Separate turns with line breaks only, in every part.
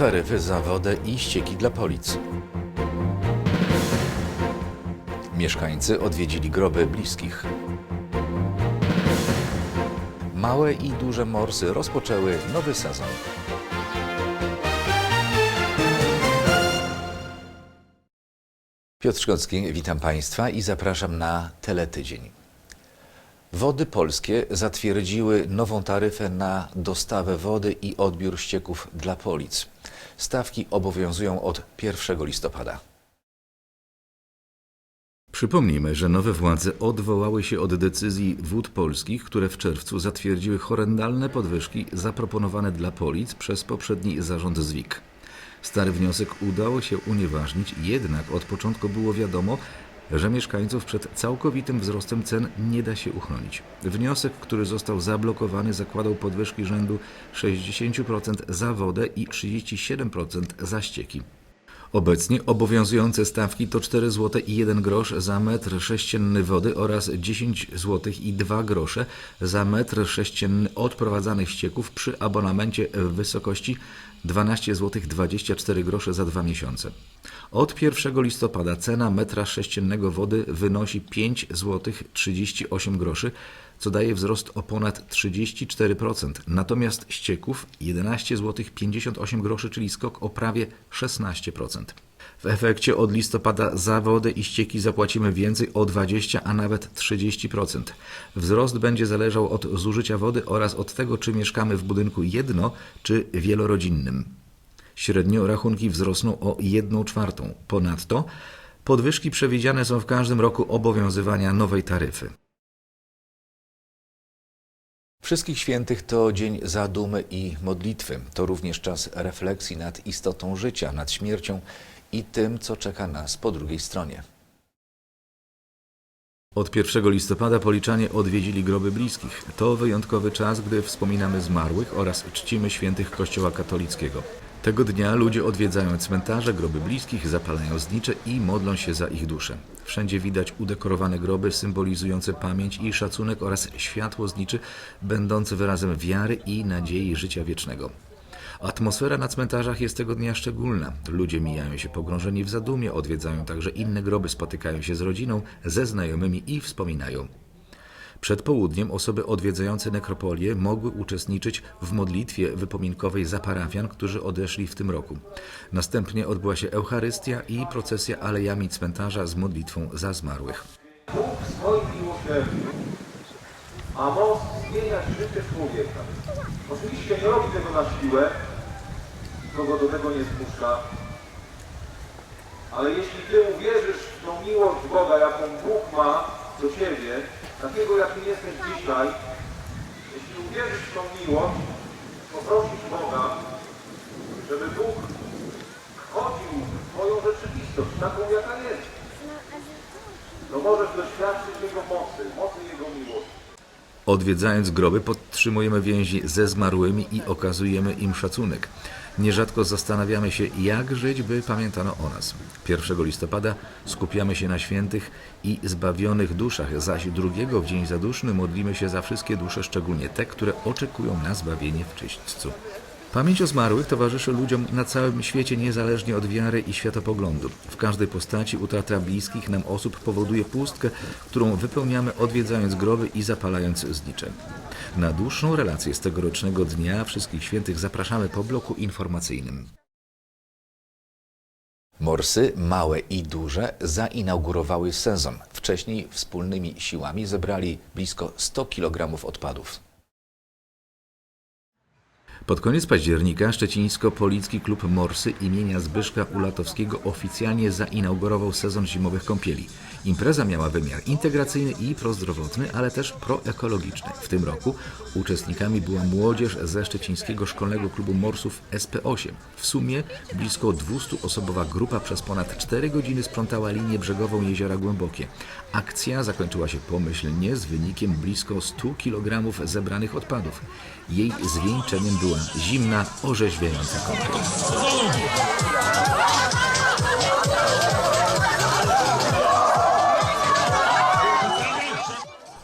Taryfy za wodę i ścieki dla polic. Mieszkańcy odwiedzili groby bliskich. Małe i duże morsy rozpoczęły nowy sezon. Piotr Szkocki, witam Państwa i zapraszam na Teletydzień. Wody Polskie zatwierdziły nową taryfę na dostawę wody i odbiór ścieków dla polic. Stawki obowiązują od 1 listopada. Przypomnijmy, że nowe władze odwołały się od decyzji wód polskich, które w czerwcu zatwierdziły horrendalne podwyżki zaproponowane dla polic przez poprzedni zarząd ZWIK. Stary wniosek udało się unieważnić, jednak od początku było wiadomo, że mieszkańców przed całkowitym wzrostem cen nie da się uchronić. Wniosek, który został zablokowany, zakładał podwyżki rzędu 60% za wodę i 37% za ścieki. Obecnie obowiązujące stawki to 4 zł i 1 grosz za metr sześcienny wody oraz 10 zł i 2 grosze za metr sześcienny odprowadzanych ścieków przy abonamencie w wysokości 12 zł 24 grosze za dwa miesiące. Od 1 listopada cena metra sześciennego wody wynosi 5 zł 38 groszy, co daje wzrost o ponad 34%. Natomiast ścieków 11 zł 58 groszy, czyli skok o prawie 16%. W efekcie od listopada za wodę i ścieki zapłacimy więcej o 20, a nawet 30%. Wzrost będzie zależał od zużycia wody oraz od tego, czy mieszkamy w budynku jedno czy wielorodzinnym. Średnio rachunki wzrosną o 1 czwartą. Ponadto podwyżki przewidziane są w każdym roku obowiązywania nowej taryfy. Wszystkich Świętych to dzień zadumy i modlitwy. To również czas refleksji nad istotą życia, nad śmiercią i tym, co czeka nas po drugiej stronie. Od 1 listopada policzanie odwiedzili groby bliskich. To wyjątkowy czas, gdy wspominamy zmarłych oraz czcimy świętych Kościoła katolickiego. Tego dnia ludzie odwiedzają cmentarze, groby bliskich, zapalają znicze i modlą się za ich dusze. Wszędzie widać udekorowane groby symbolizujące pamięć i szacunek oraz światło zniczy, będące wyrazem wiary i nadziei życia wiecznego. Atmosfera na cmentarzach jest tego dnia szczególna. Ludzie mijają się pogrążeni w zadumie, odwiedzają także inne groby, spotykają się z rodziną, ze znajomymi i wspominają. Przed południem osoby odwiedzające nekropolię mogły uczestniczyć w modlitwie wypominkowej za parafian, którzy odeszli w tym roku. Następnie odbyła się Eucharystia i procesja alejami cmentarza z modlitwą za zmarłych.
Bóg w swoim ma moc zmieniać życie człowieka. Oczywiście nie robi tego na siłę, kogo do tego nie zmusza, ale jeśli Ty uwierzysz w tą miłość Boga, jaką Bóg ma do Ciebie, takiego jakim jesteś dzisiaj, jeśli uwierzysz w tą miłość, poprosisz Boga, żeby Bóg wchodził w Twoją rzeczywistość, taką jaka jest, to możesz doświadczyć Jego mocy, mocy Jego miłości.
Odwiedzając groby podtrzymujemy więzi ze zmarłymi i okazujemy im szacunek. Nierzadko zastanawiamy się, jak żyć, by pamiętano o nas. 1 listopada skupiamy się na świętych i zbawionych duszach, zaś drugiego w Dzień Zaduszny modlimy się za wszystkie dusze, szczególnie te, które oczekują na zbawienie w czyśćcu. Pamięć o zmarłych towarzyszy ludziom na całym świecie niezależnie od wiary i światopoglądu. W każdej postaci utrata bliskich nam osób powoduje pustkę, którą wypełniamy odwiedzając groby i zapalając znicze. Na dłuższą relację z tegorocznego Dnia Wszystkich Świętych zapraszamy po bloku informacyjnym. Morsy, małe i duże, zainaugurowały sezon. Wcześniej wspólnymi siłami zebrali blisko 100 kg odpadów. Pod koniec października Szczecińsko-Policki Klub Morsy imienia Zbyszka Ulatowskiego oficjalnie zainaugurował sezon zimowych kąpieli. Impreza miała wymiar integracyjny i prozdrowotny, ale też proekologiczny. W tym roku uczestnikami była młodzież ze Szczecińskiego Szkolnego Klubu Morsów SP8. W sumie blisko 200-osobowa grupa przez ponad 4 godziny sprzątała linię brzegową Jeziora Głębokie. Akcja zakończyła się pomyślnie z wynikiem blisko 100 kg zebranych odpadów. Jej zwieńczeniem była zimna, orzeźwiająca kąpiel.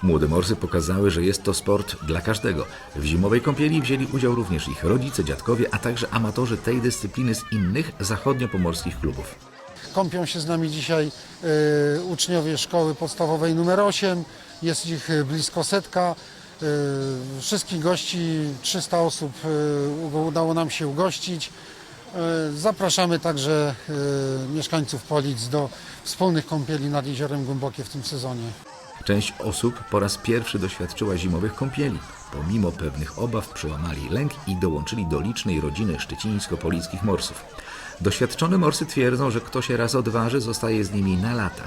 Młode morsy pokazały, że jest to sport dla każdego. W zimowej kąpieli wzięli udział również ich rodzice, dziadkowie, a także amatorzy tej dyscypliny z innych zachodniopomorskich klubów.
Kąpią się z nami dzisiaj e, uczniowie szkoły podstawowej numer 8. Jest ich e, blisko setka. E, wszystkich gości, 300 osób e, udało nam się ugościć. Zapraszamy także mieszkańców Polic do wspólnych kąpieli nad Jeziorem Głębokie w tym sezonie.
Część osób po raz pierwszy doświadczyła zimowych kąpieli. Pomimo pewnych obaw przełamali lęk i dołączyli do licznej rodziny szczecińsko-polickich morsów. Doświadczone morsy twierdzą, że kto się raz odważy, zostaje z nimi na lata.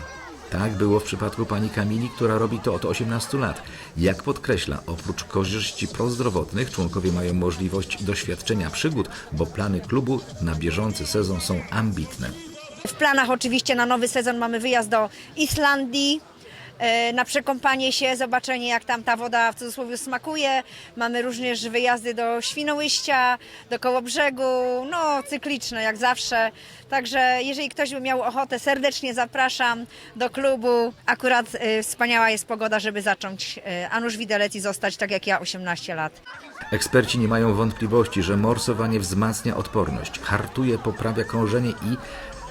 Tak było w przypadku pani Kamili, która robi to od 18 lat. Jak podkreśla, oprócz korzyści prozdrowotnych, członkowie mają możliwość doświadczenia przygód, bo plany klubu na bieżący sezon są ambitne.
W planach oczywiście na nowy sezon mamy wyjazd do Islandii. E, Na przekąpanie się, zobaczenie jak tam ta woda w cudzysłowie smakuje. Mamy również wyjazdy do Świnoujścia, do Kołobrzegu, no cykliczne jak zawsze. Także jeżeli ktoś by miał ochotę, serdecznie zapraszam do klubu. Akurat e, wspaniała jest pogoda, żeby zacząć e, a nuż widelec i zostać tak jak ja 18 lat.
Eksperci nie mają wątpliwości, że morsowanie wzmacnia odporność, hartuje, poprawia krążenie i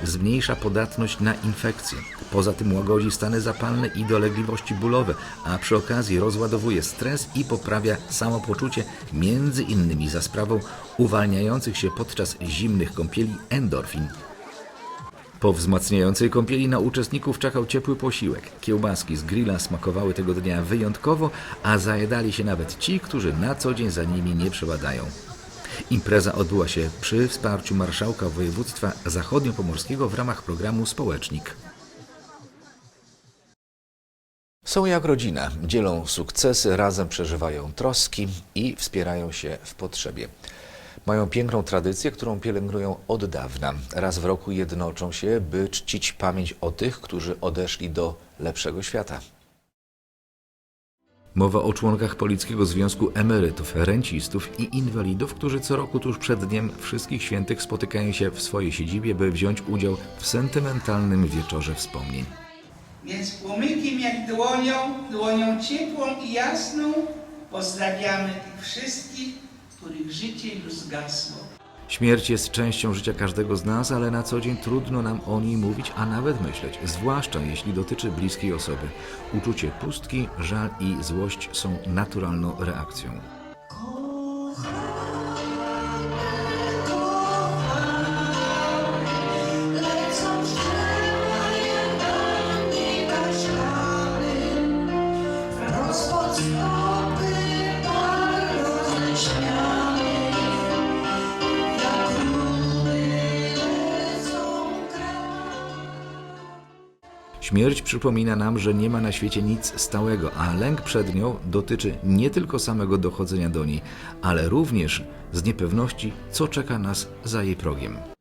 zmniejsza podatność na infekcje. Poza tym łagodzi stany zapalne i dolegliwości bólowe, a przy okazji rozładowuje stres i poprawia samopoczucie, między innymi za sprawą uwalniających się podczas zimnych kąpieli endorfin. Po wzmacniającej kąpieli na uczestników czekał ciepły posiłek. Kiełbaski z grilla smakowały tego dnia wyjątkowo, a zajedali się nawet ci, którzy na co dzień za nimi nie przebadają. Impreza odbyła się przy wsparciu marszałka województwa zachodniopomorskiego w ramach programu Społecznik. Są jak rodzina, dzielą sukcesy, razem przeżywają troski i wspierają się w potrzebie. Mają piękną tradycję, którą pielęgnują od dawna. Raz w roku jednoczą się, by czcić pamięć o tych, którzy odeszli do lepszego świata. Mowa o członkach Polickiego Związku Emerytów, Rencistów i Inwalidów, którzy co roku tuż przed Dniem Wszystkich Świętych spotykają się w swojej siedzibie, by wziąć udział w sentymentalnym wieczorze wspomnień.
Więc płomykiem jak dłonią, dłonią ciepłą i jasną pozdrawiamy tych wszystkich, których życie już zgasło.
Śmierć jest częścią życia każdego z nas, ale na co dzień trudno nam o niej mówić, a nawet myśleć, zwłaszcza jeśli dotyczy bliskiej osoby. Uczucie pustki, żal i złość są naturalną reakcją. Śmierć przypomina nam, że nie ma na świecie nic stałego, a lęk przed nią dotyczy nie tylko samego dochodzenia do niej, ale również z niepewności, co czeka nas za jej progiem.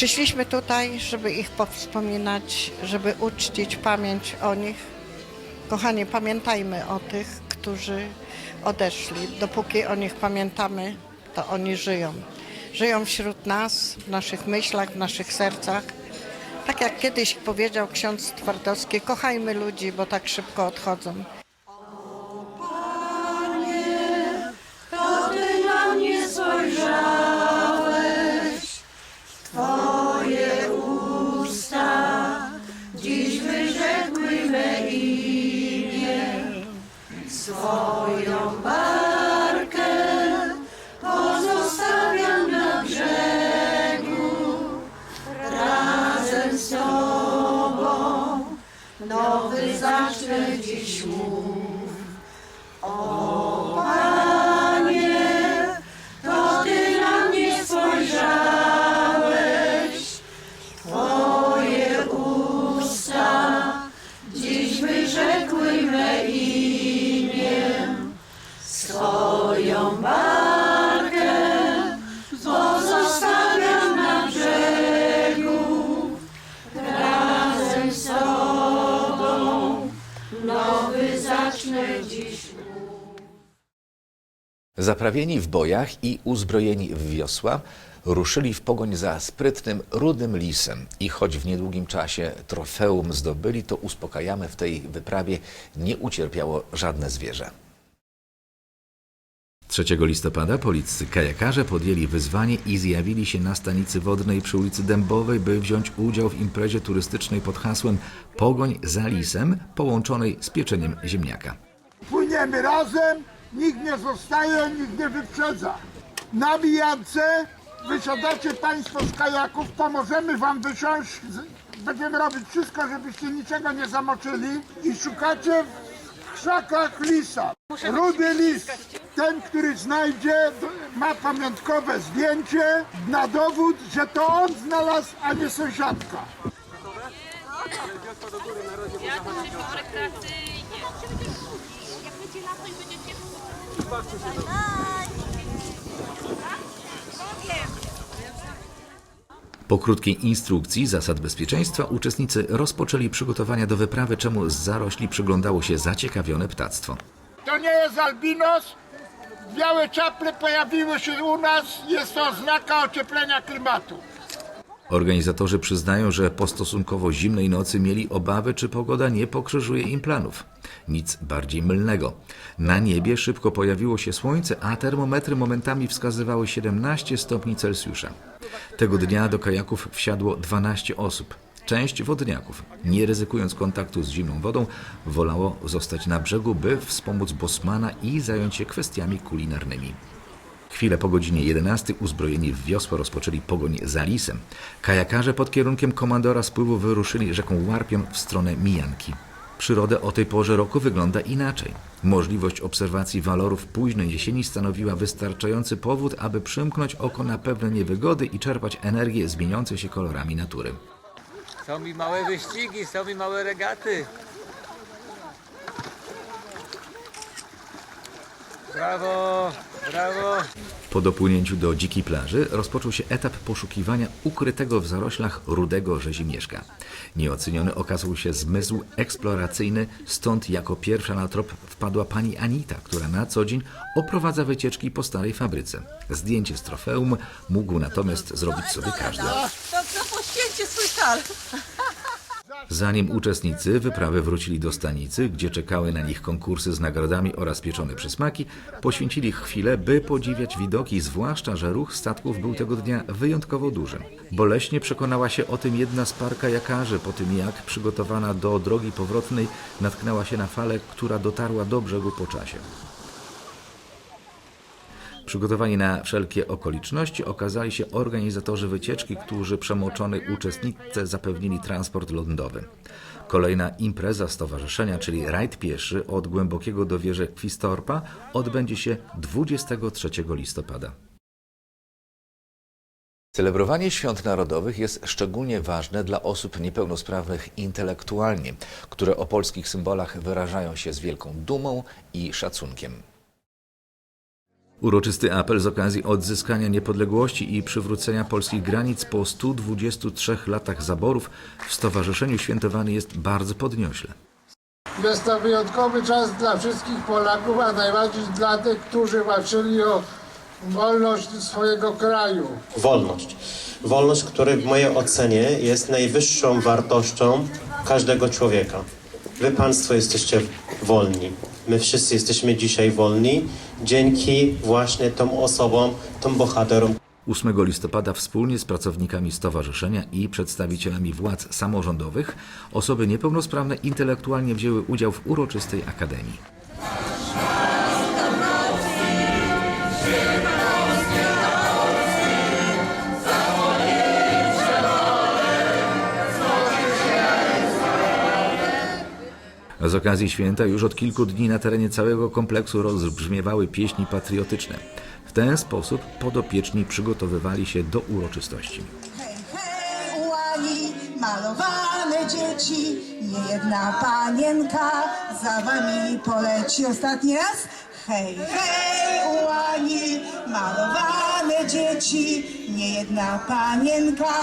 Przyszliśmy tutaj, żeby ich powspominać, żeby uczcić pamięć o nich. Kochani, pamiętajmy o tych, którzy odeszli. Dopóki o nich pamiętamy, to oni żyją. Żyją wśród nas, w naszych myślach, w naszych sercach. Tak jak kiedyś powiedział ksiądz Twardowski, kochajmy ludzi, bo tak szybko odchodzą.
Zaprawieni w bojach i uzbrojeni w wiosła, ruszyli w pogoń za sprytnym, rudym lisem i choć w niedługim czasie trofeum zdobyli, to uspokajamy w tej wyprawie nie ucierpiało żadne zwierzę. 3 listopada policcy kajakarze podjęli wyzwanie i zjawili się na stanicy wodnej przy ulicy Dębowej, by wziąć udział w imprezie turystycznej pod hasłem Pogoń za lisem, połączonej z pieczeniem ziemniaka.
Płyniemy razem, nikt nie zostaje, nikt nie wyprzedza. Na bijance wysiadacie Państwo z kajaków, pomożemy Wam wysiąść. Będziemy robić wszystko, żebyście niczego nie zamoczyli i szukacie w krzakach lisa. Rudy lis. Ten, który znajdzie, ma pamiątkowe zdjęcie na dowód, że to on znalazł, a nie sąsiadka.
Po krótkiej instrukcji zasad bezpieczeństwa uczestnicy rozpoczęli przygotowania do wyprawy, czemu z zarośli przyglądało się zaciekawione ptactwo.
To nie jest albinos. Białe czaple pojawiły się u nas. Jest to oznaka ocieplenia klimatu.
Organizatorzy przyznają, że po stosunkowo zimnej nocy mieli obawy, czy pogoda nie pokrzyżuje im planów. Nic bardziej mylnego. Na niebie szybko pojawiło się słońce, a termometry momentami wskazywały 17 stopni Celsjusza. Tego dnia do kajaków wsiadło 12 osób. Część wodniaków, nie ryzykując kontaktu z zimną wodą, wolało zostać na brzegu, by wspomóc Bosmana i zająć się kwestiami kulinarnymi. Chwilę po godzinie 11 uzbrojeni w wiosło rozpoczęli pogoń za lisem. Kajakarze pod kierunkiem komandora spływu wyruszyli rzeką Łarpią w stronę Mijanki. Przyroda o tej porze roku wygląda inaczej. Możliwość obserwacji walorów późnej jesieni stanowiła wystarczający powód, aby przymknąć oko na pewne niewygody i czerpać energię zmieniającej się kolorami natury.
Są i małe wyścigi, są i małe regaty. Brawo, brawo.
Po dopłynięciu do dzikiej plaży rozpoczął się etap poszukiwania ukrytego w zaroślach rudego rzezimieszka. Nieoceniony okazał się zmysł eksploracyjny, stąd jako pierwsza na trop wpadła pani Anita, która na co dzień oprowadza wycieczki po starej fabryce. Zdjęcie z trofeum mógł natomiast zrobić sobie każdy.
To, to poświęcie swój szal.
Zanim uczestnicy wyprawy wrócili do stanicy, gdzie czekały na nich konkursy z nagrodami oraz pieczone przysmaki, poświęcili chwilę, by podziwiać widoki, zwłaszcza, że ruch statków był tego dnia wyjątkowo duży. Boleśnie przekonała się o tym jedna z par kajakarzy po tym, jak przygotowana do drogi powrotnej natknęła się na falę, która dotarła do brzegu po czasie. Przygotowani na wszelkie okoliczności okazali się organizatorzy wycieczki, którzy przemoczonej uczestniczce zapewnili transport lądowy. Kolejna impreza stowarzyszenia, czyli rajd pieszy od Głębokiego do wieży Kwistorpa odbędzie się 23 listopada. Celebrowanie świąt narodowych jest szczególnie ważne dla osób niepełnosprawnych intelektualnie, które o polskich symbolach wyrażają się z wielką dumą i szacunkiem. Uroczysty apel z okazji odzyskania niepodległości i przywrócenia polskich granic po 123 latach zaborów w stowarzyszeniu świętowany jest bardzo podniośle.
Jest to wyjątkowy czas dla wszystkich Polaków, a najbardziej dla tych, którzy walczyli o wolność swojego kraju.
wolność. Wolność, która w mojej ocenie jest najwyższą wartością każdego człowieka. Wy Państwo jesteście wolni. My wszyscy jesteśmy dzisiaj wolni dzięki właśnie tym osobom, tym bohaterom,
8 listopada wspólnie z pracownikami stowarzyszenia i przedstawicielami władz samorządowych osoby niepełnosprawne intelektualnie wzięły udział w uroczystej akademii. Z okazji święta już od kilku dni na terenie całego kompleksu rozbrzmiewały pieśni patriotyczne. W ten sposób podopieczni przygotowywali się do uroczystości.
Hej, hej, ułani, malowane dzieci, niejedna panienka za wami poleci. Ostatni raz. Hej, hej, ułani, malowane dzieci, niejedna panienka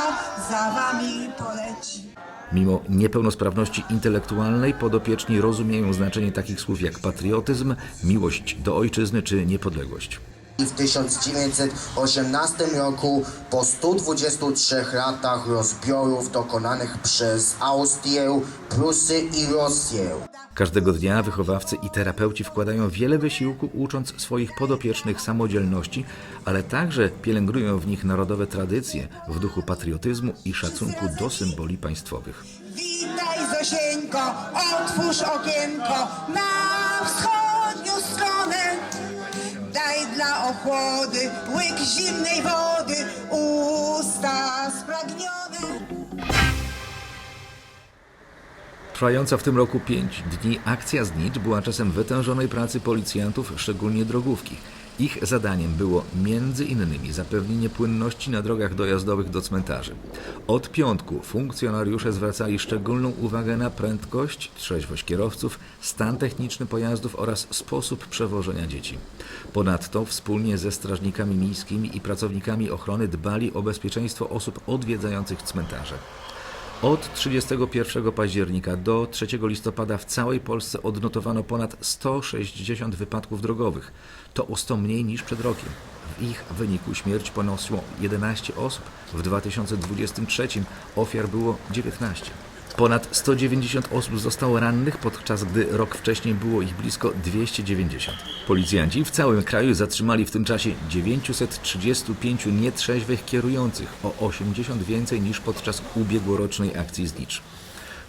za wami poleci.
Mimo niepełnosprawności intelektualnej podopieczni rozumieją znaczenie takich słów jak patriotyzm, miłość do ojczyzny czy niepodległość.
W 1918 roku, po 123 latach rozbiorów dokonanych przez Austrię, Prusy i Rosję,
Każdego dnia wychowawcy i terapeuci wkładają wiele wysiłku ucząc swoich podopiecznych samodzielności, ale także pielęgnują w nich narodowe tradycje w duchu patriotyzmu i szacunku do symboli państwowych.
Witaj Zosieńko, otwórz okienko na wschodnią stronę. Daj dla ochłody łyk zimnej wody, usta spragnione.
Trwająca w tym roku pięć dni akcja znicz była czasem wytężonej pracy policjantów, szczególnie drogówki. Ich zadaniem było między innymi zapewnienie płynności na drogach dojazdowych do cmentarzy. Od piątku funkcjonariusze zwracali szczególną uwagę na prędkość, trzeźwość kierowców, stan techniczny pojazdów oraz sposób przewożenia dzieci. Ponadto wspólnie ze strażnikami miejskimi i pracownikami ochrony dbali o bezpieczeństwo osób odwiedzających cmentarze. Od 31 października do 3 listopada w całej Polsce odnotowano ponad 160 wypadków drogowych. To o 100 mniej niż przed rokiem. W ich wyniku śmierć poniosło 11 osób. W 2023 ofiar było 19. Ponad 190 osób zostało rannych, podczas gdy rok wcześniej było ich blisko 290. Policjanci w całym kraju zatrzymali w tym czasie 935 nietrzeźwych kierujących, o 80 więcej niż podczas ubiegłorocznej akcji znicz.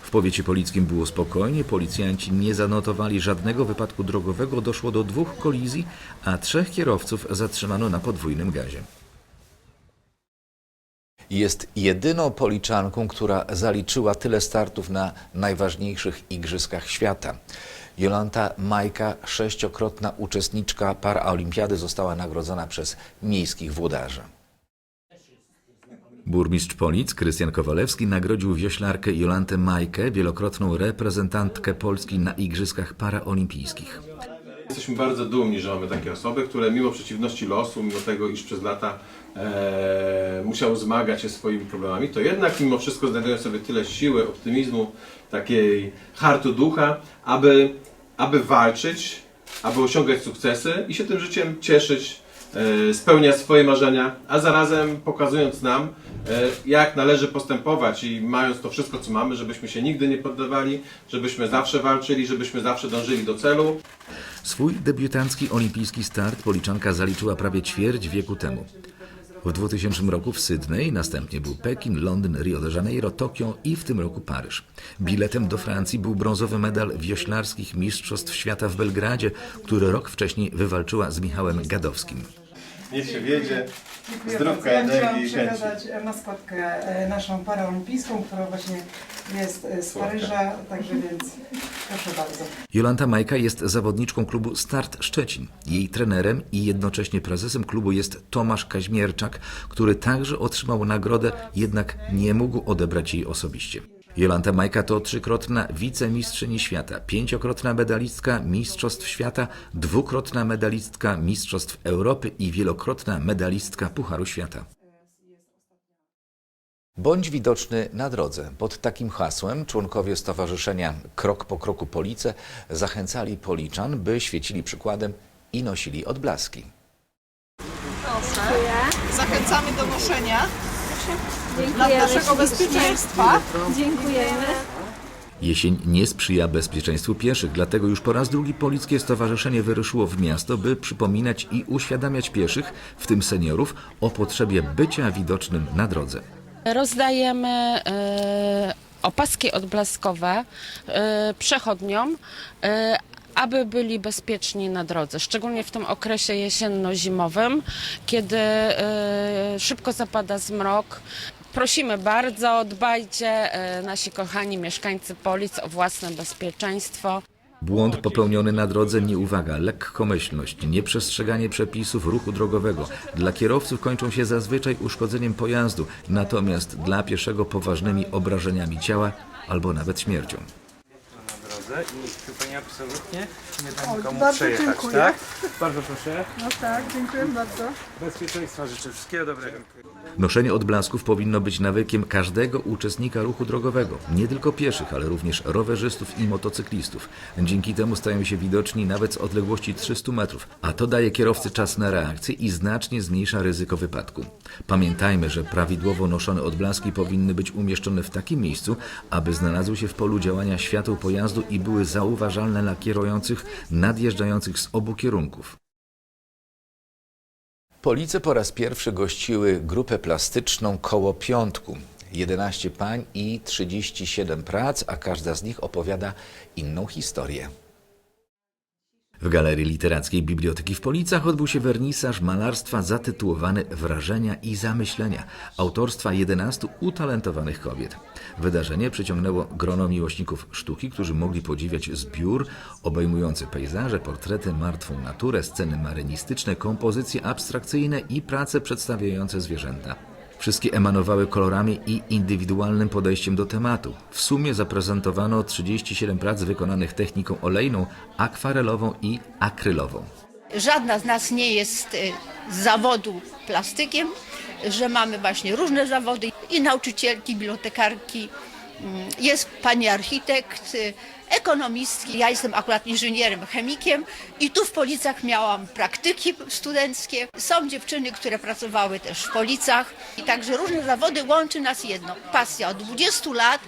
W powiecie polickim było spokojnie, policjanci nie zanotowali żadnego wypadku drogowego, doszło do dwóch kolizji, a trzech kierowców zatrzymano na podwójnym gazie.
Jest jedyną policzanką, która zaliczyła tyle startów na najważniejszych igrzyskach świata. Jolanta Majka, sześciokrotna uczestniczka paraolimpiady, została nagrodzona przez miejskich włodarzy.
Burmistrz Polic Krystian Kowalewski nagrodził wioślarkę Jolantę Majkę, wielokrotną reprezentantkę Polski na Igrzyskach Paraolimpijskich.
Jesteśmy bardzo dumni, że mamy takie osoby, które mimo przeciwności losu, mimo tego, iż przez lata e, musiały zmagać się swoimi problemami, to jednak mimo wszystko znajdują sobie tyle siły, optymizmu, takiej hartu ducha, aby, aby walczyć, aby osiągać sukcesy i się tym życiem cieszyć, e, spełniać swoje marzenia, a zarazem pokazując nam, e, jak należy postępować i mając to wszystko, co mamy, żebyśmy się nigdy nie poddawali, żebyśmy zawsze walczyli, żebyśmy zawsze dążyli do celu.
Swój debiutancki olimpijski start Policzanka zaliczyła prawie ćwierć wieku temu. W 2000 roku w Sydney, następnie był Pekin, Londyn, Rio de Janeiro, Tokio i w tym roku Paryż. Biletem do Francji był brązowy medal wioślarskich Mistrzostw Świata w Belgradzie, który rok wcześniej wywalczyła z Michałem Gadowskim.
Niech się wiedzie,
Dziękuję bardzo. Ja chciałam przekazać e, maskotkę e, naszą paraolimpijską, która właśnie jest e, z Paryża, także więc proszę bardzo.
Jolanta Majka jest zawodniczką klubu Start Szczecin. Jej trenerem i jednocześnie prezesem klubu jest Tomasz Kaźmierczak, który także otrzymał nagrodę, jednak nie mógł odebrać jej osobiście. Jolanta Majka to trzykrotna wicemistrzyni świata, pięciokrotna medalistka Mistrzostw Świata, dwukrotna medalistka Mistrzostw Europy i wielokrotna medalistka Pucharu Świata.
Bądź widoczny na drodze. Pod takim hasłem członkowie Stowarzyszenia Krok po Kroku Police zachęcali Policzan, by świecili przykładem i nosili odblaski.
Zachęcamy do noszenia dla naszego bezpieczeństwa. Dziękujemy.
Jesień nie sprzyja bezpieczeństwu pieszych, dlatego już po raz drugi Polickie Stowarzyszenie wyruszyło w miasto, by przypominać i uświadamiać pieszych, w tym seniorów, o potrzebie bycia widocznym na drodze.
Rozdajemy e, opaski odblaskowe e, przechodniom, e, aby byli bezpieczni na drodze, szczególnie w tym okresie jesienno-zimowym, kiedy e, szybko zapada zmrok. Prosimy bardzo, dbajcie, e, nasi kochani mieszkańcy Polic, o własne bezpieczeństwo.
Błąd popełniony na drodze, nieuwaga, lekkomyślność, nieprzestrzeganie przepisów ruchu drogowego dla kierowców kończą się zazwyczaj uszkodzeniem pojazdu, natomiast dla pieszego poważnymi obrażeniami ciała albo nawet śmiercią.
Na drodze i Pani absolutnie nie
O,
dam nikomu
bardzo
przejechać,
dziękuję.
tak? Bardzo proszę.
No tak, dziękuję bardzo.
Bezpieczeństwa życzę. Wszystkiego dobrego.
Noszenie odblasków powinno być nawykiem każdego uczestnika ruchu drogowego, nie tylko pieszych, ale również rowerzystów i motocyklistów. Dzięki temu stają się widoczni nawet z odległości 300 metrów, a to daje kierowcy czas na reakcję i znacznie zmniejsza ryzyko wypadku. Pamiętajmy, że prawidłowo noszone odblaski powinny być umieszczone w takim miejscu, aby znalazły się w polu działania świateł pojazdu i były zauważalne dla kierujących nadjeżdżających z obu kierunków.
Police po raz pierwszy gościły grupę plastyczną Koło Piątku. 11 pań i 37 prac, a każda z nich opowiada inną historię.
W Galerii Literackiej Biblioteki w Policach odbył się wernisaż malarstwa zatytułowany Wrażenia i Zamyślenia autorstwa 11 utalentowanych kobiet. Wydarzenie przyciągnęło grono miłośników sztuki, którzy mogli podziwiać zbiór obejmujący pejzaże, portrety, martwą naturę, sceny marynistyczne, kompozycje abstrakcyjne i prace przedstawiające zwierzęta. Wszystkie emanowały kolorami i indywidualnym podejściem do tematu. W sumie zaprezentowano 37 prac wykonanych techniką olejną, akwarelową i akrylową.
Żadna z nas nie jest y, z zawodu plastykiem, że mamy właśnie różne zawody i nauczycielki, bibliotekarki, mm, jest pani architekt, y, ekonomistki. Ja jestem akurat inżynierem, chemikiem i tu w Policach miałam praktyki studenckie. Są dziewczyny, które pracowały też w Policach i także różne zawody łączy nas jedno. Pasja. Od 20 lat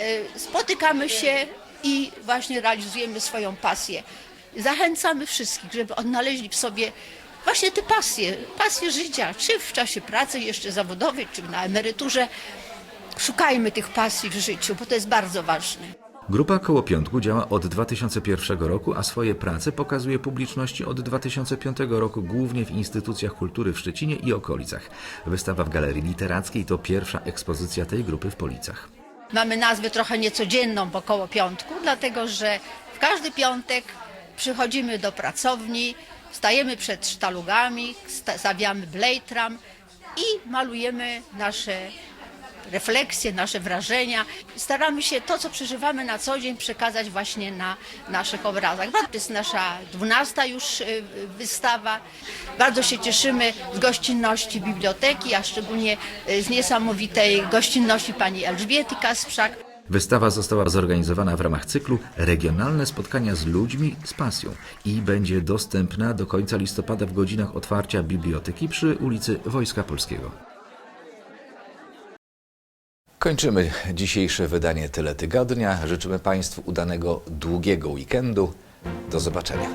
y, spotykamy się i właśnie realizujemy swoją pasję. Zachęcamy wszystkich, żeby odnaleźli w sobie właśnie te pasje, pasje życia, czy w czasie pracy jeszcze zawodowej, czy na emeryturze. Szukajmy tych pasji w życiu, bo to jest bardzo ważne.
Grupa Koło Piątku działa od 2001 roku, a swoje prace pokazuje publiczności od 2005 roku głównie w instytucjach kultury w Szczecinie i okolicach. Wystawa w Galerii Literackiej to pierwsza ekspozycja tej grupy w Policach.
Mamy nazwę trochę niecodzienną po koło piątku, dlatego że w każdy piątek przychodzimy do pracowni, stajemy przed sztalugami, sta- stawiamy blejtram i malujemy nasze refleksje, nasze wrażenia. Staramy się to, co przeżywamy na co dzień, przekazać właśnie na naszych obrazach. To jest nasza dwunasta już y, wystawa. Bardzo się cieszymy z gościnności biblioteki, a szczególnie y, z niesamowitej gościnności pani Elżbiety Kasprzak.
Wystawa została zorganizowana w ramach cyklu Regionalne spotkania z ludźmi z pasją i będzie dostępna do końca listopada w godzinach otwarcia biblioteki przy ulicy Wojska Polskiego.
Kończymy dzisiejsze wydanie Tyle Tygodnia. Życzymy Państwu udanego, długiego weekendu. Do zobaczenia.